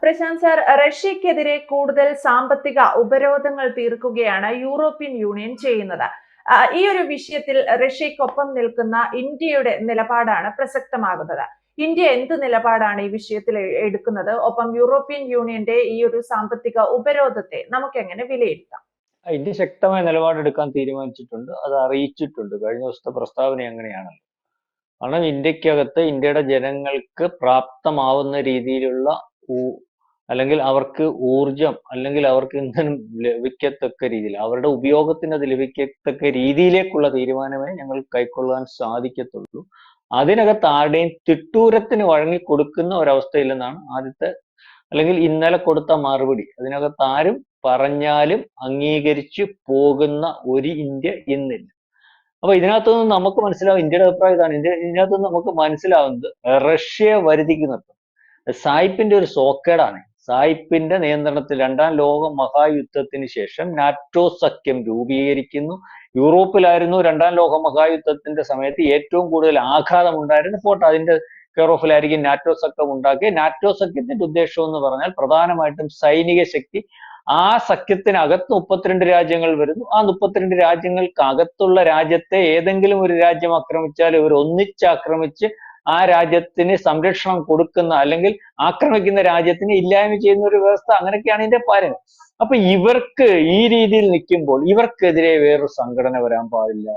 Prashant sir റഷ്യക്കെതിരെ കൂടുതൽ സാമ്പത്തിക ഉപരോധങ്ങൾ തീർക്കുകയാണ് യൂറോപ്യൻ യൂണിയൻ ചെയ്യുന്നത്. ഈ ഒരു വിഷയത്തിൽ റഷ്യക്കൊപ്പം നിൽക്കുന്ന ഇന്ത്യയുടെ നിലപാടാണ് പ്രസക്തമാകുന്നത്. ഇന്ത്യ എന്ത് നിലപാടാണ് ഈ വിഷയത്തിൽ എടുക്കുന്നത്? ഒപ്പം യൂറോപ്യൻ യൂണിയന്റെ ഈ ഒരു സാമ്പത്തിക ഉപരോധത്തെ നമുക്ക് എങ്ങനെ വിലയിരുത്താം ഇന്ത്യ ശക്തമായ നിലപാടെടുക്കാൻ തീരുമാനിച്ചിട്ടുണ്ട്. അത് അറിയിച്ചിട്ടുണ്ട്. കഴിഞ്ഞ ദിവസത്തെ പ്രസ്താവന അങ്ങനെയാണല്ലോ. കാരണം ഇന്ത്യക്കകത്ത് ഇന്ത്യയുടെ ജനങ്ങൾക്ക് പ്രാപ്തമാവുന്ന രീതിയിലുള്ള അല്ലെങ്കിൽ അവർക്ക് ഊർജം അല്ലെങ്കിൽ അവർക്ക് ഇന്ധനം ലഭിക്കത്തക്ക രീതിയിൽ അവരുടെ ഉപയോഗത്തിന് അത് ലഭിക്കത്തക്ക രീതിയിലേക്കുള്ള തീരുമാനമേ ഞങ്ങൾ കൈക്കൊള്ളാൻ സാധിക്കത്തുള്ളൂ. അതിനകത്ത് ആരുടെയും തിട്ടൂരത്തിന് വഴങ്ങി കൊടുക്കുന്ന ഒരവസ്ഥയില്ലെന്നാണ് ആദ്യത്തെ അല്ലെങ്കിൽ ഇന്നലെ കൊടുത്ത മറുപടി. അതിനകത്ത് ആരും പറഞ്ഞാലും അംഗീകരിച്ചു പോകുന്ന ഒരു ഇന്ത്യ ഇന്നില്ല. അപ്പൊ ഇതിനകത്തുനിന്ന് നമുക്ക് മനസ്സിലാവും ഇന്ത്യയുടെ അഭിപ്രായം ഇതാണ്. ഇന്ത്യ ഇതിനകത്ത് നിന്ന് നമുക്ക് മനസ്സിലാവുന്നത് റഷ്യയെ വരുതിക്ക് നിർത്തും. സായിപ്പിന്റെ ഒരു സോക്കേടാണ്. സായിപ്പിന്റെ നിയന്ത്രണത്തിൽ രണ്ടാം ലോക മഹായുദ്ധത്തിന് ശേഷം നാറ്റോ സഖ്യം രൂപീകരിക്കുന്നു. യൂറോപ്പിലായിരുന്നു രണ്ടാം ലോക മഹായുദ്ധത്തിന്റെ സമയത്ത് ഏറ്റവും കൂടുതൽ ആഘാതം ഉണ്ടായിരുന്നു ഫോട്ടോ അതിന്റെ കെയർ ഓഫിലായിരിക്കും നാറ്റോ സഖ്യം ഉണ്ടാക്കി നാറ്റോ സഖ്യത്തിന്റെ ഉദ്ദേശം എന്ന് പറഞ്ഞാൽ പ്രധാനമായിട്ടും സൈനിക ശക്തി ആ സഖ്യത്തിനകത്ത് മുപ്പത്തിരണ്ട് രാജ്യങ്ങൾ വരുന്നു. ആ മുപ്പത്തിരണ്ട് രാജ്യങ്ങൾക്കകത്തുള്ള രാജ്യത്തെ ഏതെങ്കിലും ഒരു രാജ്യം ആക്രമിച്ചാൽ ഇവർ ഒന്നിച്ച് ആക്രമിച്ച് ആ രാജ്യത്തിന് സംരക്ഷണം കൊടുക്കുന്ന അല്ലെങ്കിൽ ആക്രമിക്കുന്ന രാജ്യത്തിന് ഇല്ലായ്മ ചെയ്യുന്ന ഒരു വ്യവസ്ഥ അങ്ങനെയൊക്കെയാണ് ഇതിന്റെ പാരൻ അപ്പൊ ഇവർക്ക് ഈ രീതിയിൽ നിൽക്കുമ്പോൾ ഇവർക്കെതിരെ വേറൊരു സംഘടന വരാൻ പാടില്ല.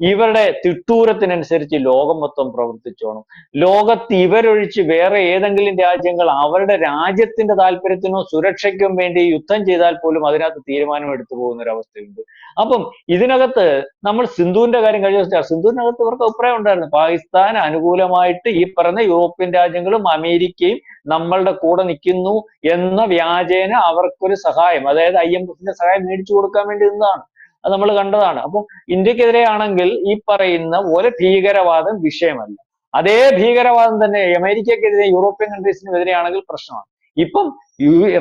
ഇവരുടെ തിട്ടൂരത്തിനനുസരിച്ച് ലോകം മൊത്തം പ്രവർത്തിച്ചോണം ലോകത്ത് ഇവരൊഴിച്ച് വേറെ ഏതെങ്കിലും രാജ്യങ്ങൾ അവരുടെ രാജ്യത്തിന്റെ താല്പര്യത്തിനോ സുരക്ഷയ്ക്കും വേണ്ടി യുദ്ധം ചെയ്താൽ പോലും അതിനകത്ത് തീരുമാനം എടുത്തു പോകുന്ന ഒരു അവസ്ഥയുണ്ട് അപ്പം ഇതിനകത്ത് നമ്മൾ സിന്ധുവിന്റെ കാര്യം കഴിഞ്ഞ ദിവസം സിന്ധുവിനകത്ത് ഇവർക്ക് അഭിപ്രായം ഉണ്ടായിരുന്നു. പാകിസ്ഥാൻ അനുകൂലമായിട്ട് ഈ പറഞ്ഞ യൂറോപ്യൻ രാജ്യങ്ങളും അമേരിക്കയും നമ്മളുടെ കൂടെ നിൽക്കുന്നു എന്ന വ്യാജേന അവർക്കൊരു സഹായം അതായത് ഐ എം എഫിന്റെ സഹായം മേടിച്ചു കൊടുക്കാൻ വേണ്ടി നിന്നതാണ്. അത് നമ്മൾ കണ്ടതാണ്. അപ്പൊ ഇന്ത്യക്കെതിരെയാണെങ്കിൽ ഈ പറയുന്ന ഒരു ഭീകരവാദം വിഷയമല്ല. അതേ ഭീകരവാദം തന്നെ അമേരിക്കക്കെതിരെ യൂറോപ്യൻ കൺട്രീസിനെതിരെയാണെങ്കിൽ പ്രശ്നമാണ്. ഇപ്പം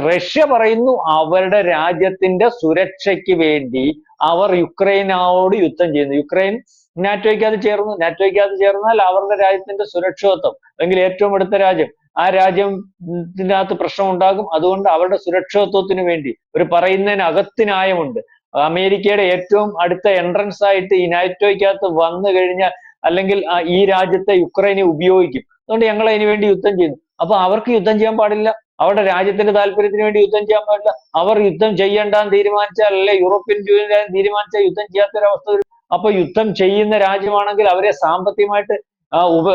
റഷ്യ പറയുന്നു അവരുടെ രാജ്യത്തിന്റെ സുരക്ഷയ്ക്ക് വേണ്ടി അവർ യുക്രൈനോട് യുദ്ധം ചെയ്യുന്നു. യുക്രൈൻ നാറ്റോയ്ക്കകത്ത് ചേർന്നു. നാറ്റോയ്ക്കകത്ത് ചേർന്നാൽ അവരുടെ രാജ്യത്തിന്റെ സുരക്ഷിതത്വം അല്ലെങ്കിൽ ഏറ്റവും അടുത്ത രാജ്യം ആ രാജ്യത്തിനകത്ത് പ്രശ്നം ഉണ്ടാകും. അതുകൊണ്ട് അവരുടെ സുരക്ഷിതത്വത്തിന് വേണ്ടി ഒരു പറയുന്നതിന് അകത്ത് ന്യായമുണ്ട്. അമേരിക്കയുടെ ഏറ്റവും അടുത്ത എൻട്രൻസ് ആയിട്ട് ഈ നാറ്റോയ്ക്കകത്ത് വന്നു കഴിഞ്ഞാൽ അല്ലെങ്കിൽ ഈ രാജ്യത്തെ യുക്രൈനെ ഉപയോഗിക്കും. അതുകൊണ്ട് ഞങ്ങൾ അതിനു വേണ്ടി യുദ്ധം ചെയ്യുന്നു. അപ്പൊ അവർക്ക് യുദ്ധം ചെയ്യാൻ പാടില്ല. അവരുടെ രാജ്യത്തിന്റെ താല്പര്യത്തിന് വേണ്ടി യുദ്ധം ചെയ്യാൻ പാടില്ല. അവർ യുദ്ധം ചെയ്യണ്ടെന്ന് തീരുമാനിച്ചാൽ അല്ലെ യൂറോപ്യൻ യൂണിയൻ തീരുമാനിച്ചാൽ യുദ്ധം ചെയ്യാത്തൊരവസ്ഥ വരും. അപ്പൊ യുദ്ധം ചെയ്യുന്ന രാജ്യമാണെങ്കിൽ അവരെ സാമ്പത്തികമായിട്ട് ഉപ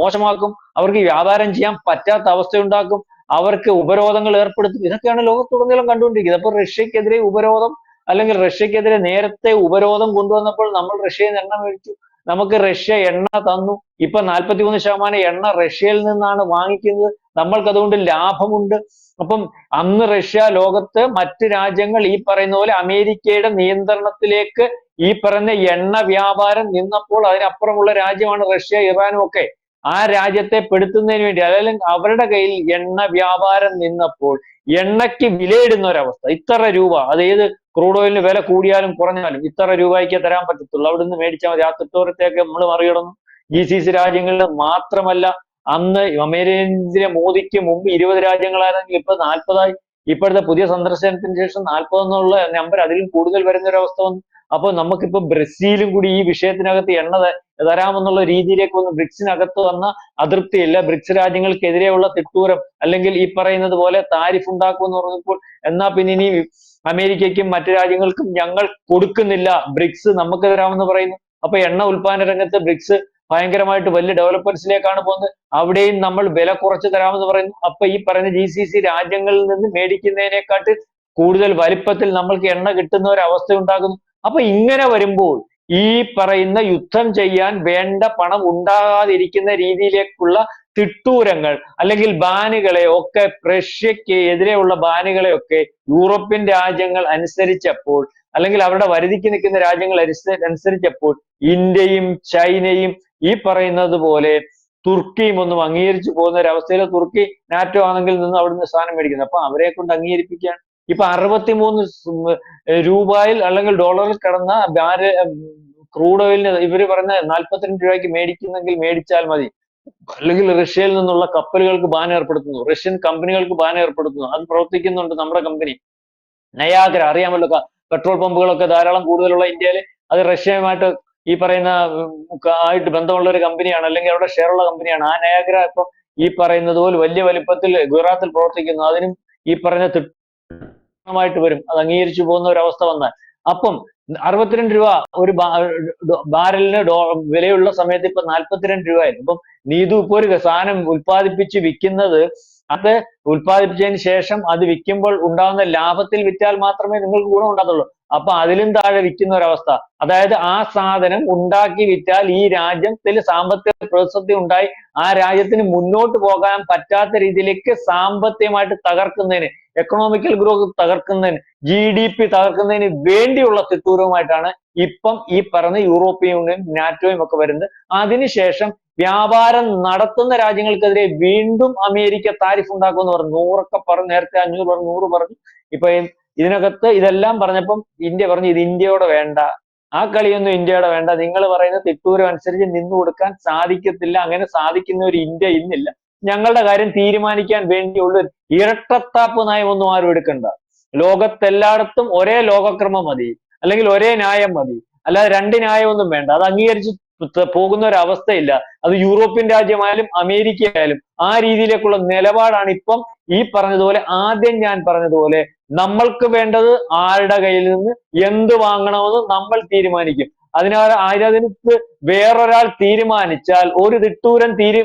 മോശമാക്കും. അവർക്ക് വ്യാപാരം ചെയ്യാൻ പറ്റാത്ത അവസ്ഥ ഉണ്ടാക്കും അവർക്ക് ഉപരോധങ്ങൾ ഏർപ്പെടുത്തും. ഇതൊക്കെയാണ് ലോകത്തുടനീളം കണ്ടുകൊണ്ടിരിക്കുന്നത്. അപ്പൊ റഷ്യക്കെതിരെ ഉപരോധം അല്ലെങ്കിൽ റഷ്യക്കെതിരെ നേരത്തെ ഉപരോധം കൊണ്ടുവന്നപ്പോൾ നമ്മൾ റഷ്യയിൽ എണ്ണ മേടിച്ചു. നമുക്ക് റഷ്യ എണ്ണ തന്നു. ഇപ്പൊ നാൽപ്പത്തിമൂന്ന് ശതമാനം എണ്ണ റഷ്യയിൽ നിന്നാണ് വാങ്ങിക്കുന്നത്. നമ്മൾക്ക് അതുകൊണ്ട് ലാഭമുണ്ട്. അപ്പം അന്ന് റഷ്യ ലോകത്ത് മറ്റ് രാജ്യങ്ങൾ ഈ പറയുന്ന പോലെ അമേരിക്കയുടെ നിയന്ത്രണത്തിലേക്ക് ഈ പറഞ്ഞ എണ്ണ വ്യാപാരം നിന്നപ്പോൾ അതിനപ്പുറമുള്ള രാജ്യമാണ് റഷ്യ ഇറാനും ഒക്കെ. ആ രാജ്യത്തെ പെടുത്തുന്നതിന് വേണ്ടി അതായത് അവരുടെ കയ്യിൽ എണ്ണ വ്യാപാരം നിന്നപ്പോൾ എണ്ണയ്ക്ക് വിലയിടുന്ന ഒരവസ്ഥ. ഇത്ര രൂപ. അത് ഏത് ക്രൂഡ് ഓയിലിന് വില കൂടിയാലും കുറഞ്ഞാലും ഇത്ര രൂപയ്ക്ക് തരാൻ പറ്റത്തുള്ളൂ. അവിടുന്ന് മേടിച്ചാൽ മതി. ആ നമ്മൾ മറികടന്നു. ജി സി സി രാജ്യങ്ങളിൽ മാത്രമല്ല അന്ന് അമേരിക്കേന്ദ്ര മോദിക്ക് മുമ്പ് ഇരുപത് രാജ്യങ്ങളായിരുന്നെങ്കിൽ ഇപ്പൊ നാൽപ്പതായി ഇപ്പോഴത്തെ പുതിയ സന്ദർശനത്തിന് ശേഷം നാൽപ്പത് എന്നുള്ള നമ്പർ അതിലും കൂടുതൽ വരുന്ന ഒരു അവസ്ഥ വന്നു. അപ്പൊ നമുക്കിപ്പോ ബ്രസീലും കൂടി ഈ വിഷയത്തിനകത്ത് എണ്ണ തരാമെന്നുള്ള രീതിയിലേക്ക് വന്ന് ബ്രിക്സിനകത്ത് വന്ന അതൃപ്തിയില്ല. ബ്രിക്സ് രാജ്യങ്ങൾക്കെതിരെയുള്ള തിട്ടൂരം അല്ലെങ്കിൽ ഈ പറയുന്നത് പോലെ താരിഫ് ഉണ്ടാക്കുമെന്ന് പറഞ്ഞപ്പോൾ എന്നാ പിന്നെ ഇനി അമേരിക്കയ്ക്കും മറ്റു രാജ്യങ്ങൾക്കും ഞങ്ങൾ കൊടുക്കുന്നില്ല. ബ്രിക്സ് നമുക്ക് തരാമെന്ന് പറയുന്നു. അപ്പൊ എണ്ണ ഉൽപാദന രംഗത്ത് ബ്രിക്സ് ഭയങ്കരമായിട്ട് വലിയ ഡെവലപ്മെന്റ്സിലേക്കാണ് പോകുന്നത്. അവിടെയും നമ്മൾ വില കുറച്ച് തരാമെന്ന് പറയുന്നു. അപ്പൊ ഈ പറയുന്ന ജി സി സി രാജ്യങ്ങളിൽ നിന്ന് മേടിക്കുന്നതിനെക്കാട്ടിൽ കൂടുതൽ വലിപ്പത്തിൽ നമ്മൾക്ക് എണ്ണ കിട്ടുന്ന ഒരു അവസ്ഥ ഉണ്ടാകുന്നു. അപ്പൊ ഇങ്ങനെ വരുമ്പോൾ ഈ പറയുന്ന യുദ്ധം ചെയ്യാൻ വേണ്ട പണം ഉണ്ടാകാതിരിക്കുന്ന രീതിയിലേക്കുള്ള തിട്ടൂരങ്ങൾ അല്ലെങ്കിൽ ബാനുകളെ ഒക്കെ റഷ്യക്ക് എതിരെയുള്ള ബാനുകളെയൊക്കെ യൂറോപ്യൻ രാജ്യങ്ങൾ അനുസരിച്ചപ്പോൾ അല്ലെങ്കിൽ അവരുടെ വരുതിക്ക് നിൽക്കുന്ന രാജ്യങ്ങൾ അനുസരിച്ചപ്പോൾ ഇന്ത്യയും ചൈനയും ഈ പറയുന്നത് പോലെ തുർക്കിയും ഒന്നും അംഗീകരിച്ചു പോകുന്ന ഒരു അവസ്ഥയിൽ തുർക്കി നാറ്റോ ആണെങ്കിൽ നിന്ന് അവിടുന്ന് സ്ഥാനം മേടിക്കുന്നത് അപ്പൊ അവരെ കൊണ്ട് അംഗീകരിപ്പിക്കുകയാണ്. ഇപ്പൊ അറുപത്തിമൂന്ന് രൂപയിൽ അല്ലെങ്കിൽ ഡോളറിൽ കടന്ന ക്രൂഡ് ഓയിലിന് ഇവർ പറഞ്ഞ നാൽപ്പത്തിരണ്ട് രൂപയ്ക്ക് മേടിക്കുന്നെങ്കിൽ മേടിച്ചാൽ മതി. അല്ലെങ്കിൽ റഷ്യയിൽ നിന്നുള്ള കപ്പലുകൾക്ക് ബാൻ ഏർപ്പെടുത്തുന്നു. റഷ്യൻ കമ്പനികൾക്ക് ബാൻ ഏർപ്പെടുത്തുന്നു. അത് പ്രവർത്തിക്കുന്നുണ്ട് നമ്മുടെ കമ്പനി. നയാഗ്ര അറിയാമല്ലോ പെട്രോൾ പമ്പുകളൊക്കെ ധാരാളം കൂടുതലുള്ള ഇന്ത്യയിൽ അത് റഷ്യയുമായിട്ട് ഈ പറയുന്ന ആയിട്ട് ബന്ധമുള്ള ഒരു കമ്പനിയാണ് അല്ലെങ്കിൽ അവിടെ ഷെയർ ഉള്ള കമ്പനിയാണ്. ആ നയാഗ്ര ഇപ്പം ഈ പറയുന്നത് പോലെ വലിയ വലിപ്പത്തിൽ ഗുജറാത്തിൽ പ്രവർത്തിക്കുന്നു. അതിനും ഈ പറഞ്ഞ തിട്ടമായിട്ട് വരും. അത് അംഗീകരിച്ചു പോകുന്ന ഒരു അവസ്ഥ വന്നാൽ. അപ്പം അറുപത്തിരണ്ട് രൂപ ഒരു ബാരലിന് വിലയുള്ള സമയത്ത് ഇപ്പൊ നാല്പത്തിരണ്ട് രൂപയായിരുന്നു. അപ്പം നീതു ഇപ്പൊ ഒരു സാധനം ഉൽപ്പാദിപ്പിച്ച് വിൽക്കുന്നത് അത് ഉൽപ്പാദിപ്പിച്ചതിന് ശേഷം അത് വിൽക്കുമ്പോൾ ഉണ്ടാകുന്ന ലാഭത്തിൽ വിറ്റാൽ മാത്രമേ നിങ്ങൾക്ക് ഗുണം ഉണ്ടാകത്തുള്ളൂ. അപ്പൊ അതിലും താഴെ വിൽക്കുന്ന ഒരവസ്ഥ. അതായത് ആ സാധനം ഉണ്ടാക്കി വിറ്റാൽ ഈ രാജ്യത്തിൽ സാമ്പത്തിക പ്രതിസന്ധി ഉണ്ടായി. ആ രാജ്യത്തിന് മുന്നോട്ട് പോകാൻ പറ്റാത്ത രീതിയിലേക്ക് സാമ്പത്തികമായിട്ട് തകർക്കുന്നതിന് എക്കണോമിക്കൽ ഗ്രോത്ത് തകർക്കുന്നതിന് ജി ഡി പി തകർക്കുന്നതിന് വേണ്ടിയുള്ള തിട്ടൂരവുമായിട്ടാണ് ഇപ്പം ഈ പറഞ്ഞ യൂറോപ്യൻ യൂണിയൻ നാറ്റോയും ഒക്കെ വരുന്നത്. അതിനുശേഷം വ്യാപാരം നടത്തുന്ന രാജ്യങ്ങൾക്കെതിരെ വീണ്ടും അമേരിക്ക താരിഫ് ഉണ്ടാക്കുമെന്ന് പറഞ്ഞു. നൂറൊക്കെ പറഞ്ഞു നേരത്തെ അഞ്ഞൂറ് പറഞ്ഞു നൂറ് പറഞ്ഞു. ഇപ്പൊ ഇതിനകത്ത് ഇതെല്ലാം പറഞ്ഞപ്പം ഇന്ത്യ പറഞ്ഞു ഇത് ഇന്ത്യയോടെ വേണ്ട. ആ കളിയൊന്നും ഇന്ത്യയുടെ വേണ്ട. നിങ്ങൾ പറയുന്ന തിട്ടൂരം അനുസരിച്ച് നിന്നു കൊടുക്കാൻ സാധിക്കത്തില്ല. അങ്ങനെ സാധിക്കുന്ന ഒരു ഇന്ത്യ ഇന്നില്ല. ഞങ്ങളുടെ കാര്യം തീരുമാനിക്കാൻ വേണ്ടിയുള്ള ഇരട്ടത്താപ്പ് നയമൊന്നും ആരും എടുക്കണ്ട. ലോകത്തെല്ലായിടത്തും ഒരേ ലോകക്രമം മതി. അല്ലെങ്കിൽ ഒരേ ന്യായം മതി. അല്ലാതെ രണ്ട് ന്യായമൊന്നും വേണ്ട. അത് അംഗീകരിച്ച് പോകുന്ന ഒരു അവസ്ഥയില്ല. അത് യൂറോപ്യൻ രാജ്യമായാലും അമേരിക്ക ആയാലും ആ രീതിയിലേക്കുള്ള നിലപാടാണ് ഇപ്പം ഈ പറഞ്ഞതുപോലെ ആദ്യം ഞാൻ പറഞ്ഞതുപോലെ നമ്മൾക്ക് വേണ്ടത് ആരുടെ കയ്യിൽ നിന്ന് എന്ത് വാങ്ങണമെന്ന് നമ്മൾ തീരുമാനിക്കും. അതിനാൽ അതിനകത്ത് വേറൊരാൾ തീരുമാനിച്ചാൽ ഒരു തിട്ടൂരൻ തീരു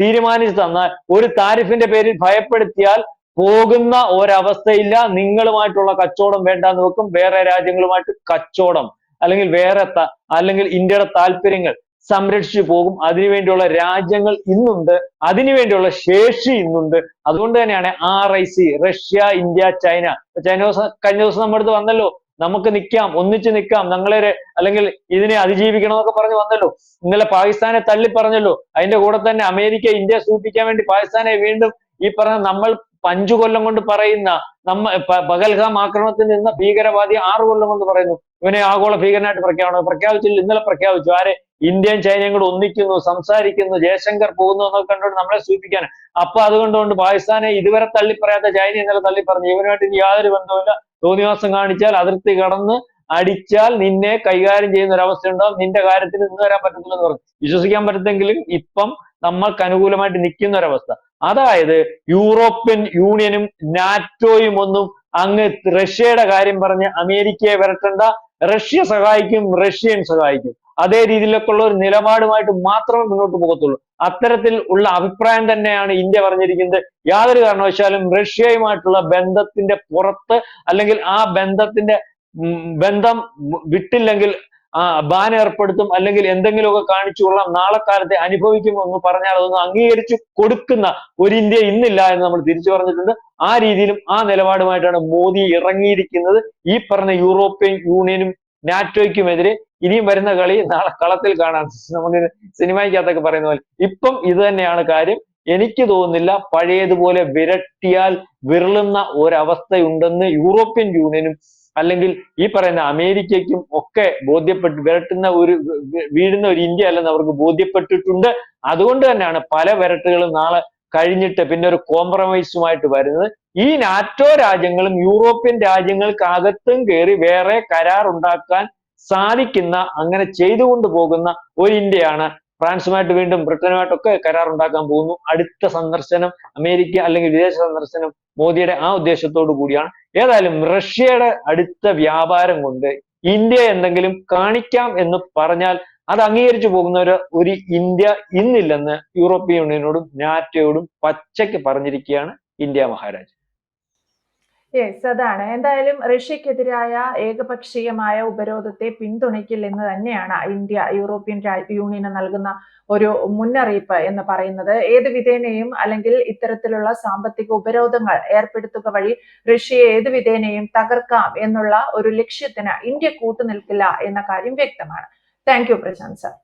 തീരുമാനിച്ചു തന്നാൽ ഒരു താരിഫിന്റെ പേരിൽ ഭയപ്പെടുത്തിയാൽ പോകുന്ന ഒരവസ്ഥയില്ല. നിങ്ങളുമായിട്ടുള്ള കച്ചവടം വേണ്ടാന്ന് വെക്കും. വേറെ രാജ്യങ്ങളുമായിട്ട് കച്ചവടം അല്ലെങ്കിൽ വേറെ അല്ലെങ്കിൽ ഇന്ത്യയുടെ താല്പര്യങ്ങൾ സംരക്ഷിച്ചു പോകും. അതിനുവേണ്ടിയുള്ള രാജ്യങ്ങൾ ഇന്നുണ്ട്. അതിനുവേണ്ടിയുള്ള ശേഷി ഇന്നുണ്ട്. അതുകൊണ്ട് തന്നെയാണ് R I C Russia India China. China കഴിഞ്ഞ ദിവസം നമ്മുടെ അടുത്ത് വന്നല്ലോ. നമുക്ക് നിൽക്കാം ഒന്നിച്ച് നിൽക്കാം ഞങ്ങളെ അല്ലെങ്കിൽ ഇതിനെ അതിജീവിക്കണം എന്നൊക്കെ പറഞ്ഞ് വന്നല്ലോ. ഇന്നലെ പാകിസ്ഥാനെ തള്ളി പറഞ്ഞല്ലോ. അതിന്റെ കൂടെ തന്നെ അമേരിക്ക ഇന്ത്യ സൂപ്പിക്കാൻ വേണ്ടി പാകിസ്ഥാനെ വീണ്ടും ഈ പറഞ്ഞ നമ്മൾ അഞ്ചു കൊല്ലം കൊണ്ട് പറയുന്ന നമ്മ പ- പഹൽഗാം ആക്രമണത്തിൽ നിന്ന ഭീകരവാദി ആറു കൊല്ലം കൊണ്ട് പറയുന്നു. ഇവനെ ആഗോള ഭീകരനായിട്ട് പ്രഖ്യാപനം പ്രഖ്യാപിച്ചില്ല. ഇന്നലെ പ്രഖ്യാപിച്ചു. ആരെ? ഇന്ത്യയും ചൈനയും കൂടെ ഒന്നിക്കുന്നു സംസാരിക്കുന്നു ജയശങ്കർ പോകുന്നു എന്നൊക്കെ കണ്ടുകൊണ്ട് നമ്മളെ സൂചിപ്പിക്കാൻ അപ്പൊ അതുകൊണ്ടുകൊണ്ട് പാകിസ്ഥാനെ ഇതുവരെ തള്ളി പറയാത്ത ചൈന ഇന്നലെ തള്ളി പറഞ്ഞു ഇവനുമായിട്ട് ഇനി യാതൊരു ബന്ധവുമില്ല. തോന്നിവാസം കാണിച്ചാൽ അതിർത്തി കടന്ന് അടിച്ചാൽ നിന്നെ കൈകാര്യം ചെയ്യുന്ന ഒരവസ്ഥ ഉണ്ടാവും. നിന്റെ കാര്യത്തിൽ നിന്ന് വരാൻ പറ്റത്തില്ലെന്ന് പറഞ്ഞു. വിശ്വസിക്കാൻ പറ്റത്തെങ്കിലും ഇപ്പം നമ്മൾക്ക് അനുകൂലമായിട്ട് നിൽക്കുന്ന ഒരവസ്ഥ അതായത് യൂറോപ്യൻ യൂണിയനും നാറ്റോയും ഒന്നും അങ്ങ് റഷ്യയുടെ കാര്യം പറഞ്ഞ് അമേരിക്കയെ വരട്ടണ്ട. റഷ്യ സഹായിക്കും റഷ്യൻ സഹായിക്കും. അതേ രീതിയിലൊക്കെയുള്ള ഒരു നിലപാടുമായിട്ട് മാത്രമേ മുന്നോട്ട് പോകത്തുള്ളൂ. അത്തരത്തിൽ ഉള്ള അഭിപ്രായം തന്നെയാണ് ഇന്ത്യ പറഞ്ഞിരിക്കുന്നത്. യാതൊരു കാരണവശാലും റഷ്യയുമായിട്ടുള്ള ബന്ധത്തിന്റെ പുറത്ത് അല്ലെങ്കിൽ ആ ബന്ധത്തിന്റെ ബന്ധം വിട്ടില്ലെങ്കിൽ ബാൻ ഏർപ്പെടുത്തും അല്ലെങ്കിൽ എന്തെങ്കിലുമൊക്കെ കാണിച്ചു കൊള്ളാം നാളെ കാലത്തെ അനുഭവിക്കുമെന്ന് പറഞ്ഞാൽ അതൊന്നും അംഗീകരിച്ചു കൊടുക്കുന്ന ഒരു ഇന്ത്യ ഇന്നില്ല എന്ന് നമ്മൾ തിരിച്ചു പറഞ്ഞിട്ടുണ്ട്. ആ രീതിയിലും ആ നിലപാടുമായിട്ടാണ് മോദി ഇറങ്ങിയിരിക്കുന്നത്. ഈ പറഞ്ഞ യൂറോപ്യൻ യൂണിയനും നാറ്റോയ്ക്കുമെതിരെ ഇനിയും വരുന്ന കളി നാളെ കളത്തിൽ കാണാൻ നമുക്ക് സിനിമയ്ക്കകത്തൊക്കെ പറയുന്ന പോലെ. ഇപ്പം ഇത് തന്നെയാണ് കാര്യം. എനിക്ക് തോന്നുന്നില്ല പഴയതുപോലെ വിരട്ടിയാൽ വിരളുന്ന ഒരവസ്ഥയുണ്ടെന്ന് യൂറോപ്യൻ യൂണിയനും അല്ലെങ്കിൽ ഈ പറയുന്ന അമേരിക്കയ്ക്കും ഒക്കെ ബോധ്യപ്പെട്ട് വിരട്ടുന്ന ഒരു വീഴുന്ന ഒരു ഇന്ത്യ അല്ലെന്ന് അവർക്ക് ബോധ്യപ്പെട്ടിട്ടുണ്ട്. അതുകൊണ്ട് തന്നെയാണ് പല വിരട്ടുകളും നാളെ കഴിഞ്ഞിട്ട് പിന്നെ ഒരു കോംപ്രമൈസുമായിട്ട് വരുന്നത്. ഈ നാറ്റോ രാജ്യങ്ങളും യൂറോപ്യൻ രാജ്യങ്ങൾക്കകത്തും കയറി വേറെ കരാർ ഉണ്ടാക്കാൻ സാധിക്കുന്ന അങ്ങനെ ചെയ്തുകൊണ്ട് പോകുന്ന ഒരു ഇന്ത്യയാണ്. ഫ്രാൻസുമായിട്ട് വീണ്ടും ബ്രിട്ടനുമായിട്ടൊക്കെ കരാർ ഉണ്ടാക്കാൻ പോകുന്നു. അടുത്ത സന്ദർശനം അമേരിക്ക അല്ലെങ്കിൽ വിദേശ സന്ദർശനം മോദിയുടെ ആ ഉദ്ദേശത്തോടു കൂടിയാണ്. ഏതായാലും റഷ്യയുടെ അടുത്ത വ്യാപാരം കൊണ്ട് ഇന്ത്യ എന്തെങ്കിലും കാണിക്കാം എന്ന് പറഞ്ഞാൽ അത് അംഗീകരിച്ചു പോകുന്ന ഒരു ഇന്ത്യ ഇന്നില്ലെന്ന് യൂറോപ്യൻ യൂണിയനോടും നാറ്റോയോടും പച്ചയ്ക്ക് പറഞ്ഞിരിക്കുകയാണ് ഇന്ത്യ മഹാരാജ്. യെസ് അതാണ്. എന്തായാലും റഷ്യക്കെതിരായ ഏകപക്ഷീയമായ ഉപരോധത്തെ പിന്തുണയ്ക്കില്ലെന്ന് തന്നെയാണ് ഇന്ത്യ യൂറോപ്യൻ യൂണിയന് നൽകുന്ന ഒരു മുന്നറിയിപ്പ് എന്ന് പറയുന്നത്. ഏത് വിധേനയും അല്ലെങ്കിൽ ഇത്തരത്തിലുള്ള സാമ്പത്തിക ഉപരോധങ്ങൾ ഏർപ്പെടുത്തുക വഴി റഷ്യയെ ഏത് വിധേനയും തകർക്കാം എന്നുള്ള ഒരു ലക്ഷ്യത്തിന് ഇന്ത്യ കൂട്ടുനിൽക്കില്ല എന്ന കാര്യം വ്യക്തമാണ്. Thank you Prashant sir